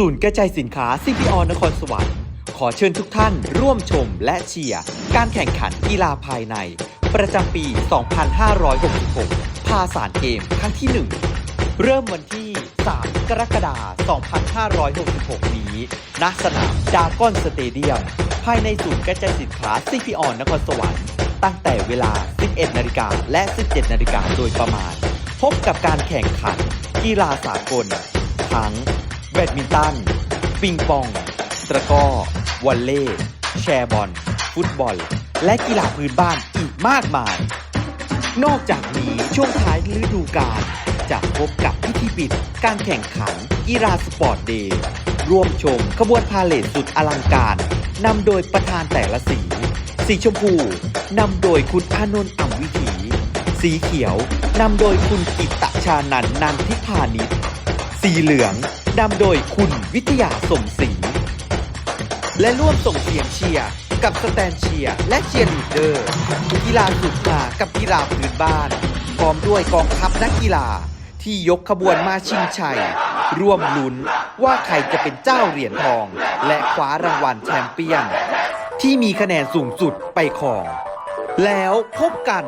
ศูนย์กระจายสินค้า CPO นครสวรรค์ ขอเชิญทุกท่านร่วมชมและเชียร์การแข่งขันกีฬาภายใน ประจำปี 2566พาสารเกมครั้งที่ 1 เริ่มวันที่ 3 กรกฎาคม 2566 นี้ ณ สนามดากอนสเตเดียม ภายในศูนย์กระจายสินค้า CPO นครสวรรค์ ตั้งแต่เวลา 11 นาฬิกาและ 17 นาฬิกาโดยประมาณ พบกับการแข่งขัน กีฬาสากลทั้ง แบดมินตัน ปิงปอง ตะกร้อวอลเลย์แชร์บอล ฟุตบอล และกีฬาพื้นบ้านอีกมากมาย นอกจากนี้ช่วงท้ายฤดูกาลจะพบกับพิธีปิด การแข่งขันกีฬาสปอร์ตเดย์ร่วมชมขบวนพาเลทสุดอลังการนำโดยประธานแต่ละสี สีชมพูนำโดยคุณอานนท์อ่ำวิถี สีเขียวนำโดยคุณกิตตชานันท์นันทิพานิช สีเหลืองนำโดยคุณวิทยาสมศรีและร่วมส่งเสียงเชียร์กับสแตนเชียร์และเชียร์ลีดเดอร์กีฬาสุดหากับกีฬาพื้นบ้าน พร้อมด้วยกองทัพนักกีฬาที่ยกขบวนมาชิงชัย ร่วมลุ้นว่าใครจะเป็นเจ้าเหรียญทอง และคว้ารางวัลแชมเปี้ยน ที่มีคะแนนสูงสุดไปครองแล้วพบกัน